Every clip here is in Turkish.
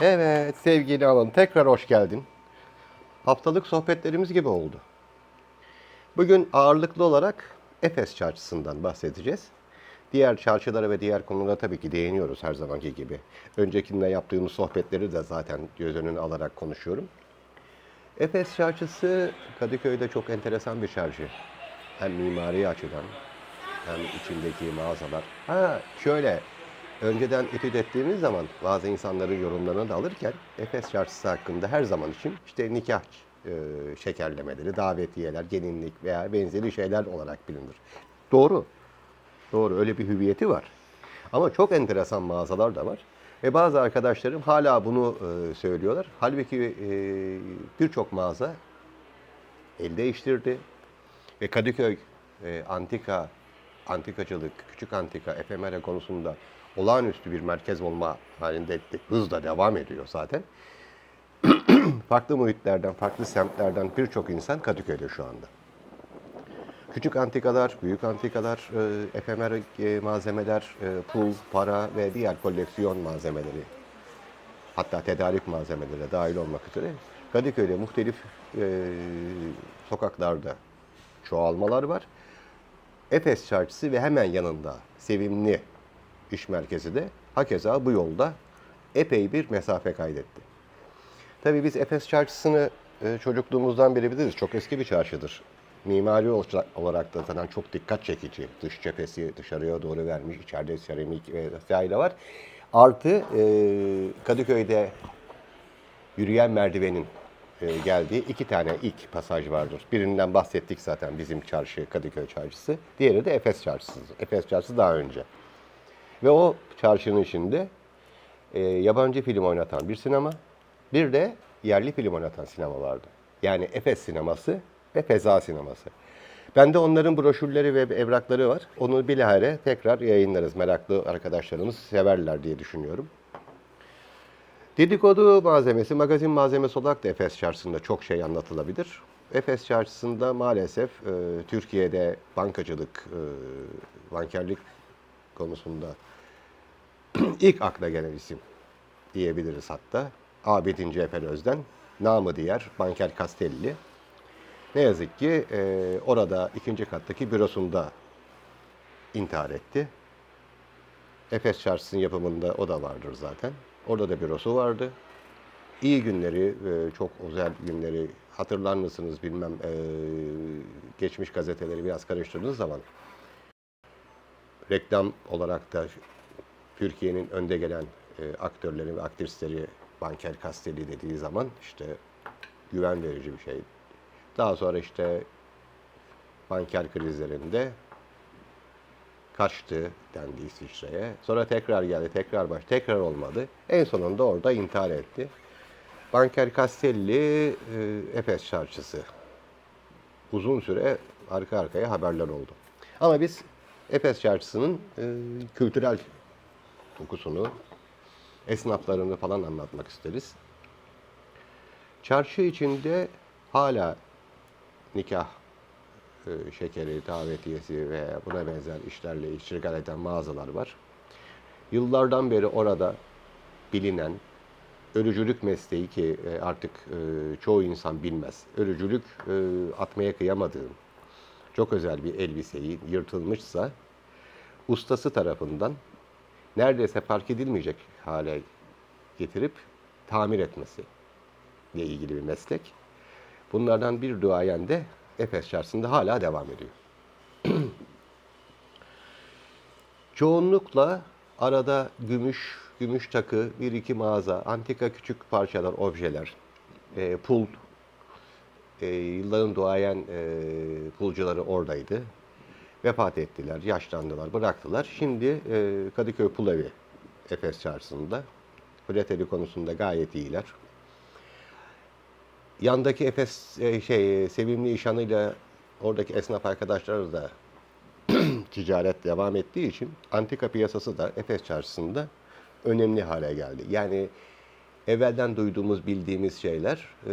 Evet sevgili Alan tekrar hoş geldin. Haftalık sohbetlerimiz gibi oldu. Bugün ağırlıklı olarak Efes çarşısından bahsedeceğiz. Diğer çarşılara ve diğer konulara tabii ki değiniyoruz her zamanki gibi. Öncekinde yaptığımız sohbetleri de zaten göz önüne alarak konuşuyorum. Efes çarşısı Kadıköy'de çok enteresan bir çarşı. Hem mimari açıdan hem içindeki mağazalar. Ha şöyle önceden etüt ettiğimiz zaman bazı insanların yorumlarını da alırken Efes çarşısı hakkında her zaman için işte nikah e, şekerlemeleri, davetiyeler, gelinlik veya benzeri şeyler olarak bilinir. Doğru. Doğru öyle bir hüviyeti var. Ama çok enteresan mağazalar da var. Ve bazı arkadaşlarım hala bunu e, söylüyorlar. Halbuki e, birçok mağaza el değiştirdi. Ve Kadıköy e, antika, antikacılık, küçük antika, efemera konusunda olağanüstü bir merkez olma halinde de- hızla devam ediyor zaten. farklı muhitlerden, farklı semtlerden birçok insan Kadıköy'de şu anda. Küçük antikalar, büyük antikalar, e, efemer e, malzemeler, e, pul, para ve diğer koleksiyon malzemeleri, hatta tedarik malzemeleri de dahil olmak üzere Kadıköy'de muhtelif e, sokaklarda çoğalmalar var. Efes Çarşısı ve hemen yanında Sevimli İş Merkezi de hakeza bu yolda epey bir mesafe kaydetti. Tabii biz Efes Çarşısı'nı e, çocukluğumuzdan beri biliriz. Çok eski bir çarşıdır. Mimari ol- olarak da zaten çok dikkat çekici. Dış cephesi dışarıya doğru vermiş, içeride seramik vesaire var. Artı e, Kadıköy'de yürüyen merdivenin e, geldiği iki tane ilk pasaj vardır. Birinden bahsettik zaten bizim çarşı, Kadıköy çarşısı. Diğeri de Efes çarşısı. Efes çarşısı daha önce. Ve o çarşının içinde e, yabancı film oynatan bir sinema, bir de yerli film oynatan sinema vardı. Yani Efes sineması ve Feza sineması. Bende onların broşürleri ve evrakları var. Onu bilahare tekrar yayınlarız. Meraklı arkadaşlarımız severler diye düşünüyorum. Dedikodu malzemesi, magazin malzemesi olarak da Efes Çarşısı'nda çok şey anlatılabilir. Efes Çarşısı'nda maalesef e, Türkiye'de bankacılık, e, bankerlik konusunda ilk akla gelen isim diyebiliriz hatta. Abidin Cefer Özden, namı diğer Banker Castelli. Ne yazık ki e, orada ikinci kattaki bürosunda intihar etti. Efes Çarşısı'nın yapımında o da vardır zaten. Orada da bürosu vardı. İyi günleri, e, çok özel günleri hatırlar mısınız bilmem e, geçmiş gazeteleri biraz karıştırdığınız zaman reklam olarak da Türkiye'nin önde gelen e, aktörleri ve aktrisleri Banker Castelli dediği zaman işte güven verici bir şey. Daha sonra işte banker krizlerinde kaçtı dendi İsviçre'ye. Sonra tekrar geldi, tekrar baş, tekrar olmadı. En sonunda orada intihar etti. Banker Castelli, e, Efes çarşısı. Uzun süre arka arkaya haberler oldu. Ama biz Efes çarşısının e, kültürel dokusunu, esnaflarını falan anlatmak isteriz. Çarşı içinde hala nikah e, şekeri, davetiyesi ve buna benzer işlerle iştigal eden mağazalar var. Yıllardan beri orada bilinen örücülük mesleği ki e, artık e, çoğu insan bilmez. Örücülük e, atmaya kıyamadığım çok özel bir elbiseyi yırtılmışsa ustası tarafından neredeyse fark edilmeyecek hale getirip tamir etmesi ile ilgili bir meslek. Bunlardan bir duayen de Efes Çarşısı'nda hala devam ediyor. Çoğunlukla arada gümüş, gümüş takı, bir iki mağaza, antika küçük parçalar, objeler, e, pul, e, yılların duayen e, pulcuları oradaydı. Vefat ettiler, yaşlandılar, bıraktılar. Şimdi e, Kadıköy Pulevi Efes Çarşısı'nda. Flateri konusunda gayet iyiler. Yandaki Efes e, şey sevimli işanıyla oradaki esnaf arkadaşları da ticaret devam ettiği için antika piyasası da Efes Çarşısı'nda önemli hale geldi. Yani evvelden duyduğumuz, bildiğimiz şeyler, e,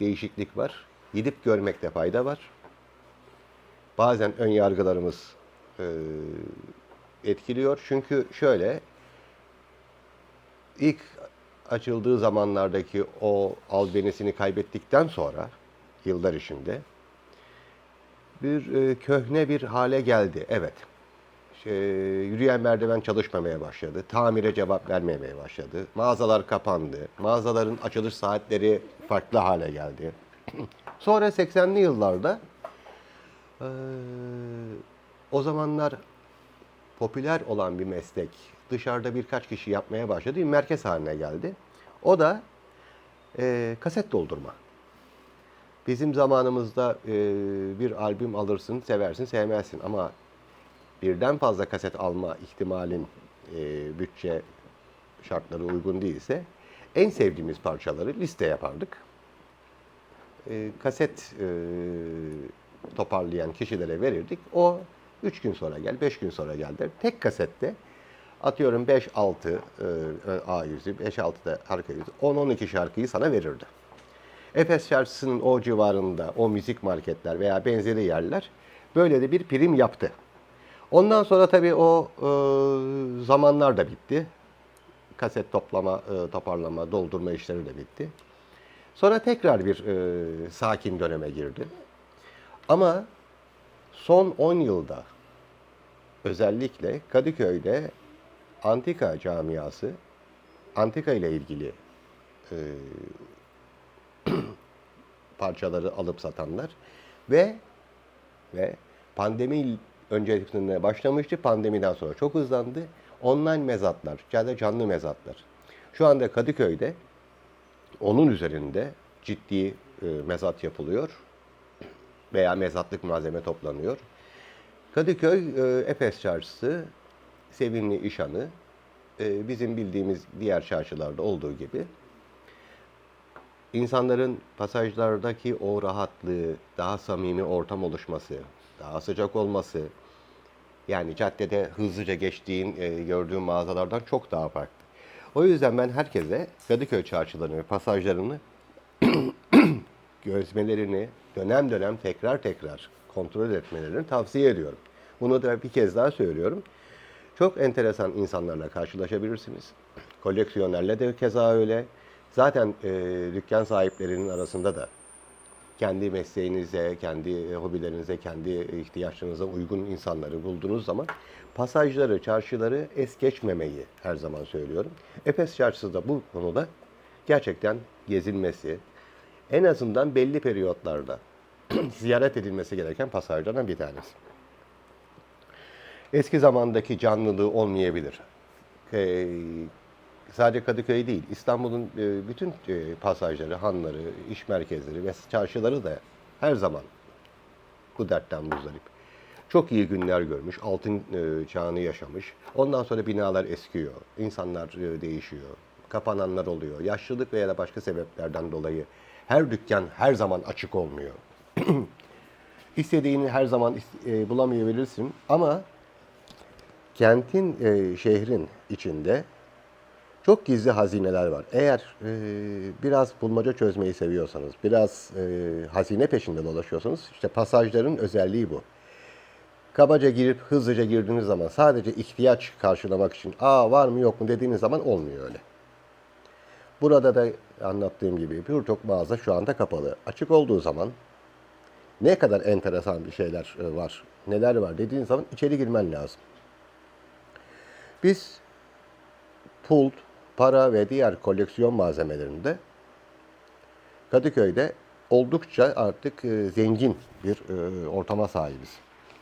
değişiklik var. Gidip görmekte fayda var. Bazen ön yargılarımız e, etkiliyor. Çünkü şöyle, ilk açıldığı zamanlardaki o albenisini kaybettikten sonra yıllar içinde bir e, köhne bir hale geldi. Evet. Şey, yürüyen merdiven çalışmamaya başladı. Tamire cevap vermemeye başladı. Mağazalar kapandı. Mağazaların açılış saatleri farklı hale geldi. Sonra 80'li yıllarda eee, o zamanlar popüler olan bir meslek dışarıda birkaç kişi yapmaya başladı. Bir merkez haline geldi. O da eee, kaset doldurma. Bizim zamanımızda eee, bir albüm alırsın, seversin, sevmezsin ama birden fazla kaset alma ihtimalin eee, bütçe şartları uygun değilse en sevdiğimiz parçaları liste yapardık. Eee, kaset eee, toparlayan kişilere verirdik. O 3 gün sonra gel, 5 gün sonra gel der. Tek kasette atıyorum 5-6 eee, A yüzü, 5-6 da arka yüzü, 10-12 şarkıyı sana verirdi. Efes Çarşısı'nın o civarında o müzik marketler veya benzeri yerler böyle de bir prim yaptı. Ondan sonra tabii o e, zamanlar da bitti. Kaset toplama, e, toparlama, doldurma işleri de bitti. Sonra tekrar bir e, sakin döneme girdi. Ama son 10 yılda özellikle Kadıköy'de antika camiası, antika ile ilgili e, parçaları alıp satanlar ve ve pandemi öncesinde başlamıştı. Pandemiden sonra çok hızlandı. Online mezatlar, ya da canlı mezatlar. Şu anda Kadıköy'de onun üzerinde ciddi e, mezat yapılıyor veya mezatlık malzeme toplanıyor. Kadıköy e, Efes Çarşısı, Sevinli İşanı, e, bizim bildiğimiz diğer çarşılarda olduğu gibi insanların pasajlardaki o rahatlığı, daha samimi ortam oluşması, daha sıcak olması, yani caddede hızlıca geçtiğin, e, gördüğün mağazalardan çok daha farklı. O yüzden ben herkese Kadıköy çarşılarını ve pasajlarını gözmelerini dönem dönem tekrar tekrar kontrol etmelerini tavsiye ediyorum. Bunu da bir kez daha söylüyorum. Çok enteresan insanlarla karşılaşabilirsiniz. Koleksiyonerle de keza öyle. Zaten e, dükkan sahiplerinin arasında da kendi mesleğinize, kendi e, hobilerinize, kendi ihtiyaçlarınıza uygun insanları bulduğunuz zaman pasajları, çarşıları es geçmemeyi her zaman söylüyorum. Efes Çarşısı da bu konuda gerçekten gezilmesi, en azından belli periyotlarda ziyaret edilmesi gereken pasajlardan bir tanesi. Eski zamandaki canlılığı olmayabilir. Ee, sadece Kadıköy değil, İstanbul'un e, bütün e, pasajları, hanları, iş merkezleri ve çarşıları da her zaman bu dertten muzdarip. Çok iyi günler görmüş, altın e, çağını yaşamış. Ondan sonra binalar eskiyor, insanlar değişiyor, kapananlar oluyor. Yaşlılık veya da başka sebeplerden dolayı her dükkan her zaman açık olmuyor. İstediğini her zaman bulamayabilirsin ama kentin, şehrin içinde çok gizli hazineler var. Eğer e, biraz bulmaca çözmeyi seviyorsanız, biraz e, hazine peşinde dolaşıyorsanız, işte pasajların özelliği bu. Kabaca girip hızlıca girdiğiniz zaman sadece ihtiyaç karşılamak için aa var mı yok mu dediğiniz zaman olmuyor öyle. Burada da anlattığım gibi birçok mağaza şu anda kapalı. Açık olduğu zaman ne kadar enteresan bir şeyler e, var, neler var dediğin zaman içeri girmen lazım. Biz pult, para ve diğer koleksiyon malzemelerinde Kadıköy'de oldukça artık e, zengin bir e, ortama sahibiz.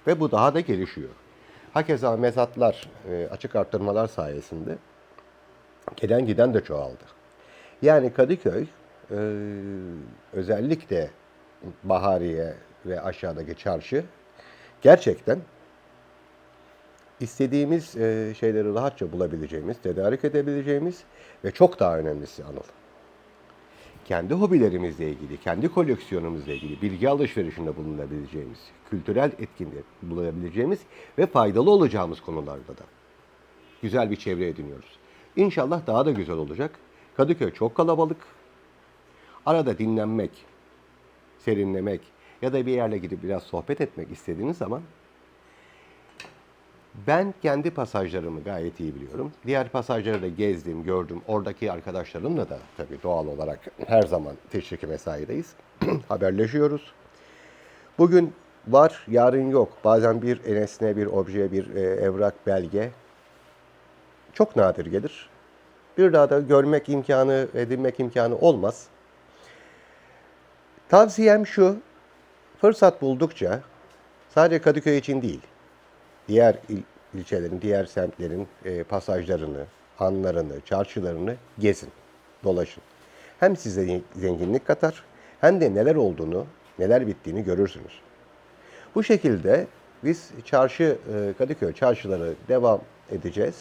Ve bu daha da gelişiyor. Hakeza mezatlar, e, açık arttırmalar sayesinde gelen giden de çoğaldı. Yani Kadıköy özellikle Bahariye ve aşağıdaki çarşı gerçekten istediğimiz e, şeyleri rahatça bulabileceğimiz, tedarik edebileceğimiz ve çok daha önemlisi Anıl. Kendi hobilerimizle ilgili, kendi koleksiyonumuzla ilgili bilgi alışverişinde bulunabileceğimiz, kültürel etkinlik bulabileceğimiz ve faydalı olacağımız konularda da güzel bir çevre ediniyoruz. İnşallah daha da güzel olacak. Kadıköy çok kalabalık. Arada dinlenmek, serinlemek ya da bir yerle gidip biraz sohbet etmek istediğiniz zaman Ben kendi pasajlarımı gayet iyi biliyorum. Diğer pasajları da gezdim, gördüm. Oradaki arkadaşlarımla da tabii doğal olarak her zaman teşviki mesaideyiz. Haberleşiyoruz. Bugün var, yarın yok. Bazen bir nesne, bir obje, bir e, evrak, belge çok nadir gelir. Bir daha da görmek imkanı, edinmek imkanı olmaz. Tavsiyem şu, fırsat buldukça sadece Kadıköy için değil, diğer il- ilçelerin, diğer semtlerin e, pasajlarını, anlarını, çarşılarını gezin, dolaşın. Hem size zenginlik katar, hem de neler olduğunu, neler bittiğini görürsünüz. Bu şekilde biz çarşı, e, Kadıköy çarşıları devam edeceğiz.